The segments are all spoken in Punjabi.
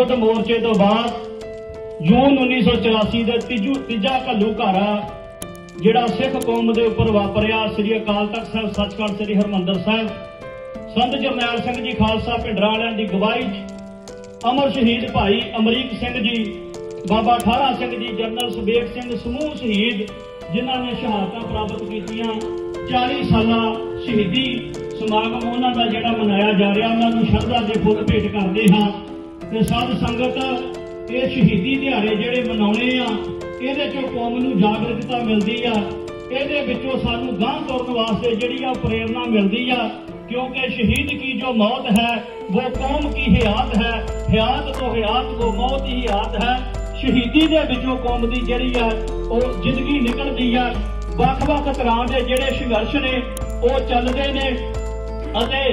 ਯੁੱਧ ਮੋਰਚੇ ਤੋਂ ਬਾਅਦ ਜੂਨ 1984 ਦੇ ਤੀਜੂ ਤੀਜਾ ਘੱਲੂ ਘਾਰਾ, ਜਿਹੜਾ ਸਿੱਖ ਕੌਮ ਦੇ ਉੱਪਰ ਵਾਪਰਿਆ, ਸ੍ਰੀ ਅਕਾਲ ਤਖਤ ਸਾਹਿਬ, ਸੱਚਖੰਡ ਸ੍ਰੀ ਹਰਮੰਦਰ ਸਾਹਿਬ। ਸੰਤ ਜਰਨੈਲ ਸਿੰਘ ਜੀ ਖਾਲਸਾ ਪਿੰਡਰਾਂ ਵਾਲਿਆਂ ਦੀ ਗਵਾਹੀ 'ਚ ਅਮਰ ਸ਼ਹੀਦ ਭਾਈ ਅਮਰੀਕ ਸਿੰਘ ਜੀ, ਬਾਬਾ ਠਾਰਾ ਸਿੰਘ ਜੀ, ਜਨਰਲ ਸੁਬੇਗ ਸਿੰਘ ਸਮੂਹ ਸ਼ਹੀਦ, ਜਿਨ੍ਹਾਂ ਨੇ ਸ਼ਹਾਦਤਾਂ ਪ੍ਰਾਪਤ ਕੀਤੀਆਂ। 40 ਸਾਲਾ ਸ਼ਹੀਦੀ ਸਮਾਗਮ ਉਹਨਾਂ ਦਾ ਜਿਹੜਾ ਮਨਾਇਆ ਜਾ ਰਿਹਾ ਉਹਨਾਂ ਨੂੰ ਸ਼ਰਧਾ ਦੇ ਫੁੱਲ ਭੇਟ ਕਰਦੇ ਹਾਂ। ਤੇ ਸਾਧ ਸੰਗਤ ਇਹ ਸ਼ਹੀਦੀ ਦਿਹਾੜੇ ਜਿਹੜੇ ਮਨਾਉਣੇ ਆ ਇਹਦੇ ਚੋਂ ਕੌਮ ਨੂੰ ਜਾਗਰੂਕਤਾ ਮਿਲਦੀ ਆ ਇਹਦੇ ਵਿੱਚੋਂ ਸਾਨੂੰ ਗਾਂਹ ਤੁਰਨ ਵਾਸਤੇ ਜਿਹੜੀ ਆ ਪ੍ਰੇਰਣਾ ਮਿਲਦੀ ਆ क्योंकि शहीद की जो मौत है वो कौम की हयात है हयात तो हयात को मौत ही हयात है ਸ਼ਹੀਦੀ ਦੇ ਵਿੱਚੋਂ ਕੌਮ ਦੀ ਜਿਹੜੀ ਆ ਉਹ ਜ਼ਿੰਦਗੀ ਨਿਕਲਦੀ ਆ ਵੱਖ-ਵੱਖ ਤਰ੍ਹਾਂ ਦੇ ਜਿਹੜੇ ਸੰਘਰਸ਼ ਨੇ ਉਹ ਚੱਲਦੇ ਨੇ ਅਤੇ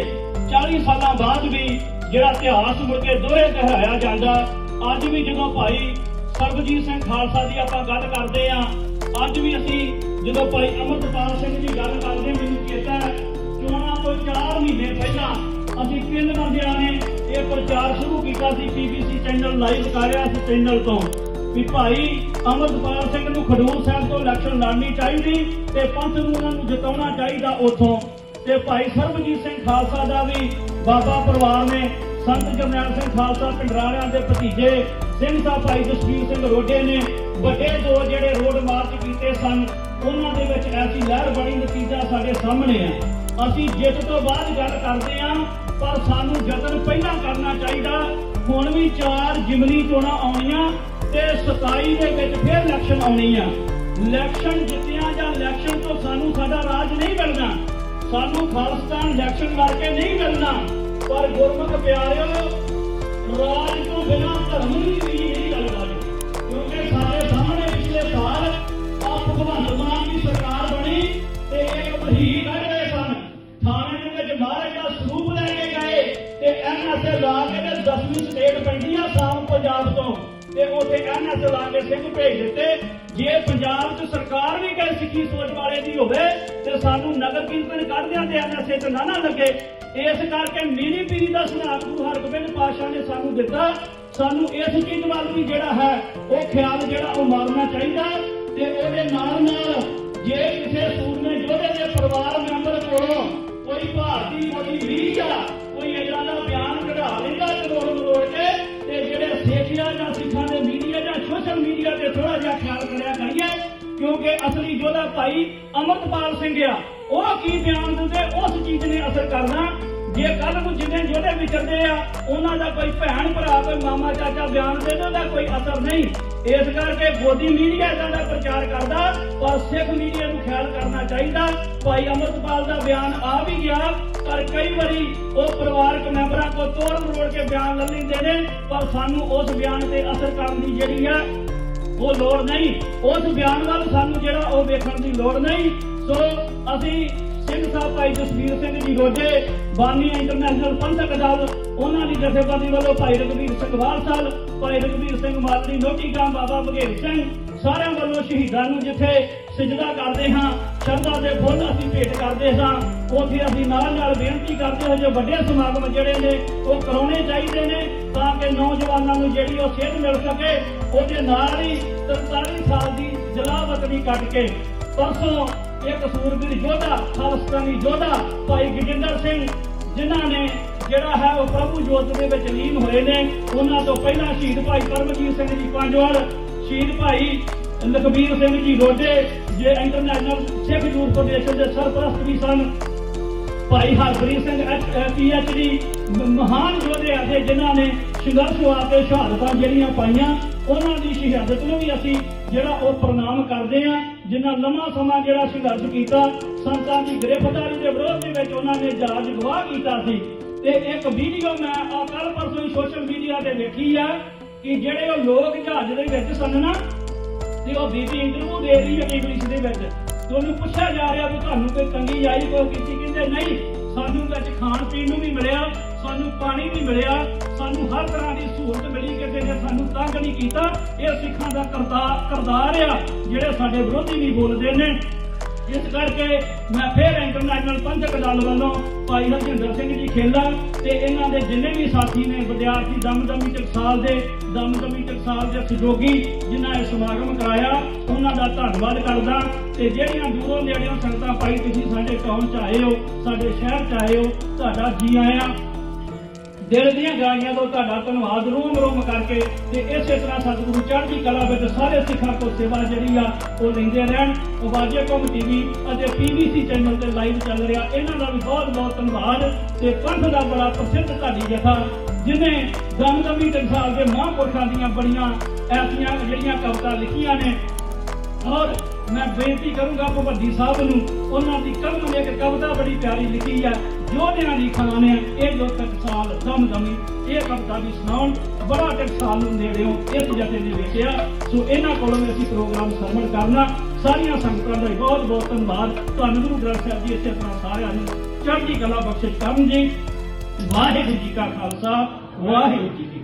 40 ਸਾਲਾਂ ਬਾਅਦ ਵੀ ਜਿਹੜਾ ਇਤਿਹਾਸ ਮੁੜ ਕੇ ਦੋਹਰੇ ਦੁਹਰਾਇਆ ਜਾਂਦਾ, ਅੱਜ ਵੀ ਜਦੋਂ ਭਾਈ ਸਰਬਜੀਤ ਸਿੰਘ ਖਾਲਸਾ ਦੀ ਆਪਾਂ ਗੱਲ ਕਰਦੇ ਆ ਅੱਜ ਵੀ ਅਸੀਂ ਜਦੋਂ ਭਾਈ ਅਮਰਪਾਲ ਸਿੰਘ ਦੀ ਗੱਲ ਕਰਦੇ ਮੈਨੂੰ ਚੇਤਾ ਚੋਣਾਂ ਤੋਂ 4 ਮਹੀਨੇ ਪਹਿਲਾਂ ਅਸੀਂ ਤਿੰਨ ਬੰਦਿਆਂ ਨੇ ਇਹ ਪ੍ਰਚਾਰ ਸ਼ੁਰੂ ਕੀਤਾ ਸੀ ਪੀਬੀਸੀ ਚੈਨਲ ਲਾਈਵ ਕਰ ਰਿਹਾ ਸੀ ਚੈਨਲ ਤੋਂ ਵੀ ਭਾਈ ਅਮਰਪਾਲ ਸਿੰਘ ਨੂੰ ਖਡੂਰ ਸਾਹਿਬ ਤੋਂ ਇਲੈਕਸ਼ਨ ਲੜਨੀ ਚਾਹੀਦੀ ਤੇ ਪੰਥ ਨੂੰ ਉਹਨਾਂ ਨੂੰ ਜਿਤਾਉਣਾ ਚਾਹੀਦਾ ਉਥੋਂ। ਤੇ ਭਾਈ ਸਰਬਜੀਤ ਸਿੰਘ ਖਾਲਸਾ ਦਾ ਵੀ ਬਾਬਾ ਪਰਿਵਾਰ ਨੇ ਸੰਤ ਜਰਨੈਲ ਸਿੰਘ ਖਾਲਸਾ ਪਿੰਡਰਾਲਿਆਂ ਦੇ ਭਤੀਜੇ ਸਿੰਘ ਸਾਹਿਬ ਭਾਈ ਜਸਵੀਰ ਸਿੰਘ ਰੋਡੇ ਨੇ ਵੱਡੇ ਦੋ ਜਿਹੜੇ ਰੋਡ ਮਾਰਚ ਕੀਤੇ ਸਨ, ਉਹਨਾਂ ਦੇ ਵਿੱਚ ਐਸੀ ਲਹਿਰ ਬਣੀ ਨਤੀਜਾ ਸਾਡੇ ਸਾਹਮਣੇ ਆ। ਅਸੀਂ ਜਿੱਤ ਤੋਂ ਬਾਅਦ ਗੱਲ ਕਰਦੇ ਆ ਪਰ ਸਾਨੂੰ ਯਤਨ ਪਹਿਲਾਂ ਕਰਨਾ ਚਾਹੀਦਾ। ਹੁਣ ਵੀ ਚਾਰ ਜਿਮਨੀ ਚੋਣਾਂ ਆਉਣੀਆਂ ਤੇ 27 ਦੇ ਵਿੱਚ ਫਿਰ ਇਲੈਕਸ਼ਨ ਆਉਣੀ ਆ। ਇਲੈਕਸ਼ਨ ਜਿੱਤਿਆ ਜਾਂ ਇਲੈਕਸ਼ਨ ਤੋਂ ਸਾਨੂੰ ਸਾਡਾ ਰਾਜ ਨਹੀਂ ਮਿਲਣਾ। ਸਾਨੂੰ ਖਾਲਸਤਾਨ ਇਲੈਕਸ਼ਨ ਲੜ ਨਹੀਂ ਮਿਲਣਾ। ਪਰ ਗੁਰਮੁਖ ਪਿਆਰਿਓ, ਰਾਜ ਤੋਂ ਬਿਨਾਂ ਧਰਮ ਦੀ ਵੀ ਨਹੀਂ ਲੱਗਦਾ ਕਿਉਂਕਿ ਸਾਡੇ ਸਾਹਮਣੇ ਪਿਛਲੇ ਸਾਲ ਆ ਭਗਵੰਤ ਮਾਨ ਦੀ ਸਰਕਾਰ ਬਣੀ ਤੇ ਇੱਕ ਬਹੀਰ ਕੱਢ ਰਹੇ ਸਨ, ਥਾਣੇ ਦੇ ਵਿੱਚ ਮਹਾਰਾਜ ਦਾ ਸਰੂਪ ਲੈ ਕੇ ਗਏ ਤੇ ਐਨਐਸਏ ਲਾ ਕੇ ਤੇ 10ਵੀਂ ਸਟੇਟ ਪੈਂਦੀ ਆ ਸਾਮ ਪੰਜਾਬ ਤੋਂ। ਤੇ ਉੱਥੇ ਐਨਐਸਏ ਲਾ ਕੇ ਸਿੰਘ ਭੇਜ ਦਿੱਤੇ। ਜੇ ਪੰਜਾਬ 'ਚ ਸਰਕਾਰ ਵੀ ਕਹੇ ਸਿੱਖੀ ਸੋਚ ਵਾਲੇ ਦੀ ਹੋਵੇ, ਤੇ ਸਾਨੂੰ ਨਗਰ ਕੀਰਤਨ ਕੱਢਦਿਆਂ ਤੇ ਐਨਐਸਏ ਤੇ ਨਾ ਨਾ ਲੱਗੇ। ਇਸ ਕਰਕੇ ਮੀਰੀ ਪੀਰੀ ਦਾ ਸੁਝਾਅ ਗੁਰੂ ਹਰਗੋਬਿੰਦ ਪਾਤਸ਼ਾਹ ਨੇ ਸਾਨੂੰ ਦਿੱਤਾ। ਸਾਨੂੰ ਇਸ ਚੀਜ਼ ਵੱਲ ਵੀ ਜਿਹੜਾ ਹੈ, ਉਹ ਖਿਆਲ ਜਿਹੜਾ ਉਹ ਮਾਰਨਾ ਚਾਹੀਦਾ ਤੇ ਉਹਦੇ ਨਾਲ ਨਾਲ ਜੇ ਕਿਸੇ ਸੂਰ ਨੇ ਕਿਉਂਕਿ ਅਸਲੀ ਯੋਧਾ ਭਾਈ ਅਮਰਤਪਾਲ ਸਿੰਘ ਆ। ਉਹ ਕੀ ਬਿਆਨ ਦਿੰਦੇ, ਉਸ ਚੀਜ਼ ਨੇ ਅਸਰ ਕਰਨਾ। ਜੇ ਕੱਲ ਨੂੰ ਜਿੰਨੇ ਯੋਧੇ ਵਿਚਰਦੇ ਆ, ਉਹਨਾਂ ਦਾ ਕੋਈ ਭੈਣ ਭਰਾ, ਕੋਈ ਮਾਮਾ ਚਾਚਾ ਬਿਆਨ ਦੇ ਦੇ ਉਹਦਾ ਕੋਈ ਅਸਰ ਨਹੀਂ। ਇਸ ਕਰਕੇ ਗੋਦੀ ਮੀਡੀਆ ਇਹਨਾਂ ਦਾ ਪ੍ਰਚਾਰ ਕਰਦਾ, ਪਰ ਸਿੱਖ ਮੀਡੀਆ ਨੂੰ ਖਿਆਲ ਕਰਨਾ ਚਾਹੀਦਾ। ਭਾਈ ਅਮਰਤਪਾਲ ਦਾ ਬਿਆਨ ਆ ਵੀ ਗਿਆ, ਪਰ ਕਈ ਵਾਰੀ ਉਹ ਪਰਿਵਾਰਕ ਮੈਂਬਰਾਂ ਕੋ ਤੋੜ ਮਰੋੜ ਕੇ ਬਿਆਨ ਲੈ ਲੈਂਦੇ ਨੇ, ਪਰ ਸਾਨੂੰ ਉਸ ਬਿਆਨ ਤੇ ਅਸਰ ਕਰਨ ਦੀ ਜਿਹੜੀ ਆ ਉਹ ਲੋੜ ਨਹੀਂ। ਉਸ ਬਿਆਨ ਵੱਲ ਸਾਨੂੰ ਜਿਹੜਾ ਉਹ ਵੇਖਣ ਦੀ ਲੋੜ ਨਹੀਂ। ਸੋ ਅਸੀਂ ਸਿੰਘ ਸਾਹਿਬ ਭਾਈ ਜਸਵੀਰ ਸਿੰਘ ਜੀ ਰੋਡੇ ਬਾਨੀ ਇੰਟਰਨੈਸ਼ਨਲ ਪੰਥਕ ਦਲ, ਉਹਨਾਂ ਦੀ ਜਥੇਬੰਦੀ ਵੱਲੋਂ ਭਾਈ ਰਘਵੀਰ ਸਿੰਘ ਵਾਲਸਲ ਭਾਈ ਰਘਵੀਰ ਸਿੰਘ ਮਾਤਰੀ ਲੋਟੀ ਗਾਂ ਬਾਬਾ ਬਘੇਲ ਸਿੰਘ, ਸਾਰਿਆਂ ਵੱਲੋਂ ਸ਼ਹੀਦਾਂ ਨੂੰ ਜਿੱਥੇ ਸਜਦਾ ਕਰਦੇ ਹਾਂ, ਸ਼ਰਧਾ ਦੇ ਫੁੱਲ ਅਸੀਂ ਭੇਟ ਕਰਦੇ ਹਾਂ, ਉੱਥੇ ਅਸੀਂ ਨਾਲ ਨਾਲ ਬੇਨਤੀ ਕਰਦੇ ਹਾਂ, ਜੋ ਵੱਡੇ ਸਮਾਗਮ ਜਿਹੜੇ ਨੇ, ਉਹ ਕਰਾਉਣੇ ਚਾਹੀਦੇ ਨੇ, ਤਾਂ ਕਿ ਨੌਜਵਾਨਾਂ ਨੂੰ ਜਿਹੜੀ ਉਹ ਸੇਧ ਮਿਲ ਸਕੇ, ਉਹਦੇ ਨਾਲ ਹੀ 43 ਸਾਲ ਦੀ ਜਲਾਵਤਨੀ ਕੱਟ ਕੇ, ਪਰਸੋਂ ਇੱਕ ਸੂਰਬੀਰ ਯੋਧਾ, ਖਾਲਸਤਾਨੀ ਯੋਧਾ ਭਾਈ ਗਜਿੰਦਰ ਸਿੰਘ, ਜਿਨ੍ਹਾਂ ਨੇ ਜਿਹੜਾ ਹੈ ਉਹ ਪ੍ਰਭੂ ਜੋਤ ਦੇ ਵਿੱਚ ਲੀਨ ਹੋਏ ਨੇ। ਉਹਨਾਂ ਤੋਂ ਪਹਿਲਾਂ ਸ਼ਹੀਦ ਭਾਈ ਪਰਮਜੀਤ ਸਿੰਘ ਜੀ ਪੰਜਵਾਲ, ਸ਼ਹੀਦ ਭਾਈ ਲਖਬੀਰ ਸਿੰਘ ਜੀ ਰੋਡੇ, ਜੇ ਇੰਟਰਨੈਸ਼ਨਲ ਸਿੱਖ ਯੂਥ ਫੈਡਰੇਸ਼ਨ ਦੇ ਸਰਪ੍ਰਸਤ ਵੀ ਸਨ। ਭਾਈ ਹਰਪ੍ਰੀਤ ਸਿੰਘ ਪੀਐਚਡੀ ਮਹਾਨ ਯੋਧੇ ਅਤੇ ਜਿਨ੍ਹਾਂ ਨੇ ਸੰਘਰਸ਼ ਵਾਸਤੇ ਸ਼ਹਾਦਤਾਂ ਜਿਹੜੀਆਂ ਪਾਈਆਂ, ਉਹਨਾਂ ਦੀ ਸ਼ਹਾਦਤ ਨੂੰ ਵੀ ਅਸੀਂ ਜਿਹੜਾ ਉਹ ਪ੍ਰਣਾਮ ਕਰਦੇ ਆ ਜਿਨ੍ਹਾਂ ਲੰਮਾ ਸਮਾਂ ਜਿਹੜਾ ਸੰਘਰਸ਼ ਕੀਤਾ, ਸੰਤਾਂ ਦੀ ਗ੍ਰਿਫਤਾਰੀ ਦੇ ਵਿਰੋਧ ਦੇ ਵਿੱਚ ਉਹਨਾਂ ਨੇ ਜਹਾਜ਼ ਗਵਾਹ ਕੀਤਾ ਸੀ। ਤੇ ਇੱਕ ਵੀਡੀਓ ਮੈਂ ਆ ਕੱਲ ਪਰਸੋਂ ਹੀ ਸੋਸ਼ਲ ਮੀਡੀਆ ਤੇ ਵੇਖੀ ਆ ਕਿ ਜਿਹੜੇ ਉਹ ਲੋਕ ਜਹਾਜ਼ ਦੇ ਵਿੱਚ ਸਨ ਨਾ, ਤੇ ਉਹ ਬੀਬੀ ਇੰਟਰਵਿਊ ਦੇ ਰਹੀ ਹੈ ਇੰਗਲਿਸ਼ ਦੇ ਵਿੱਚ। ਤੇ ਉਹਨੂੰ ਪੁੱਛਿਆ ਜਾ ਰਿਹਾ ਵੀ ਤੁਹਾਨੂੰ ਕੋਈ ਤੰਗੀ ਆਈ ਕੋਈ ਕੀਤੀ, ਕਹਿੰਦੇ ਨਹੀਂ। ਸਾਨੂੰ ਵਿੱਚ ਖਾਣ ਪੀਣ ਨੂੰ ਵੀ ਮਿਲਿਆ, ਸਾਨੂੰ ਪਾਣੀ ਵੀ ਮਿਲਿਆ, ਸਾਨੂੰ ਹਰ ਤਰ੍ਹਾਂ ਦੀ ਸਹੂਲਤ ਮਿਲੀ ਕਿਸੇ ਨੇ ਸਾਨੂੰ ਤੰਗ ਨਹੀਂ ਕੀਤਾ। ਇਹ ਸਿੱਖਾਂ ਦਾ ਕਰਦਾ ਕਰਦਾਰ ਆ, ਜਿਹੜੇ ਸਾਡੇ ਵਿਰੋਧੀ ਵੀ ਬੋਲਦੇ ਨੇ। ਇਸ ਕਰਕੇ ਮੈਂ ਫਿਰ ਇੰਟਰਨੈਸ਼ਨਲ ਪੰਥਕ ਦਲ ਵੱਲੋਂ ਭਾਈ ਹਰਜਿੰਦਰ ਸਿੰਘ ਜੀ ਖੇਲਾ ਤੇ ਇਹਨਾਂ ਦੇ ਜਿੰਨੇ ਵੀ ਸਾਥੀ ਨੇ, ਵਿਦਿਆਰਥੀ ਦਮਦਮੀ ਟਕਸਾਲ ਦੇ, ਦਮਦਮੀ ਟਕਸਾਲ ਦੇ ਸਹਿਯੋਗੀ ਜਿਨ੍ਹਾਂ ਇਹ ਸਮਾਗਮ ਕਰਾਇਆ, ਉਹਨਾਂ ਦਾ ਧੰਨਵਾਦ ਕਰਦਾ ਤੇ ਜਿਹੜੀਆਂ ਦੂਰੋਂ ਨੇੜਿਓਂ ਸੰਗਤਾਂ ਭਾਈ ਤੁਸੀਂ ਸਾਡੇ ਟਾਊਨ ਚ ਆਏ ਹੋ, ਸਾਡੇ ਸ਼ਹਿਰ ਚ ਆਏ ਹੋ, ਤੁਹਾਡਾ ਜੀ ਆਇਆਂ ਦਿਲ ਦੀਆਂ ਗਾਈਆਂ ਤੋਂ ਤੁਹਾਡਾ ਧੰਨਵਾਦ ਰੂਮ ਰੂਮ ਕਰਕੇ ਤੇ ਇਸੇ ਤਰ੍ਹਾਂ ਸਤਿਗੁਰੂ ਚੜ੍ਹਦੀ ਕਲਾ ਵਿੱਚ ਸਾਰੇ ਸਿੱਖਾਂ ਤੋਂ ਸੇਵਾ ਜਿਹੜੀ ਆ, ਉਹ ਲੈਂਦੇ ਰਹਿਣ। ਉਬਾਜੇ ਕੌਮ ਟੀਵੀ ਅਤੇ ਪੀਵੀਸੀ ਚੈਨਲ ਤੇ ਲਾਈਵ ਚੱਲ ਰਿਹਾ। ਇਹਨਾਂ ਦਾ ਵੀ ਬਹੁਤ ਬਹੁਤ ਧੰਨਵਾਦ ਤੇ ਪੰਥ ਦਾ ਬੜਾ ਪ੍ਰਸਿੱਧ ਢਾਡੀ ਜਥਾ ਜਿਨੇ ਦਮਦਮੀ ਟਕਸਾਲ ਦੇ ਮਹਾਂਪੁਰਖਾਂ ਦੀਆਂ ਬੜੀਆਂ ਐਸੀਆਂ ਜਿਹੜੀਆਂ ਕਵਿਤਾ ਲਿਖੀਆਂ ਨੇ। ਔਰ ਮੈਂ ਬੇਨਤੀ ਕਰੂੰਗਾ ਭਗਵਤੀ ਸਾਹਿਬ ਨੂੰ, ਉਹਨਾਂ ਦੀ ਕਲਮ ਇੱਕ ਕਵਿਤਾ ਬੜੀ ਪਿਆਰੀ ਲਿਖੀ ਹੈ ਯੋਧਿਆਂ ਦੀ ਖਾਨ ਹੈ ਇਹ ਜੋ ਟਕਸਾਲ ਦਮ ਦਮੀ ਇਹ ਕਵਿਤਾ ਵੀ ਸੁਣਾਉਣ, ਬੜਾ ਟਕਸਾਲ ਨੂੰ ਨੇੜਿਓ ਇਸ ਜਥੇ ਦੇ ਵਿੱਚ ਆ। ਸੋ ਇਹਨਾਂ ਕੋਲੋਂ ਵੀ ਅਸੀਂ ਪ੍ਰੋਗਰਾਮ ਸਰਵਣ ਕਰਨਾ। ਸਾਰੀਆਂ ਸੰਗਤਾਂ ਦਾ ਬਹੁਤ ਬਹੁਤ ਧੰਨਵਾਦ। ਤੁਹਾਨੂੰ ਗੁਰੂ ਗ੍ਰੰਥ ਸਾਹਿਬ ਜੀ ਇੱਥੇ ਆਪਣਾ ਸਾਰਿਆਂ ਨੂੰ ਚੜ੍ਹਦੀ ਕਲਾ ਬਖਸ਼ਿਸ਼ ਕਰਨ ਜੀ ਵਾਹਿਗੁਰੂ ਜੀ ਕਾ ਖਾਲਸਾ, ਵਾਹਿਗੁਰੂ ਜੀ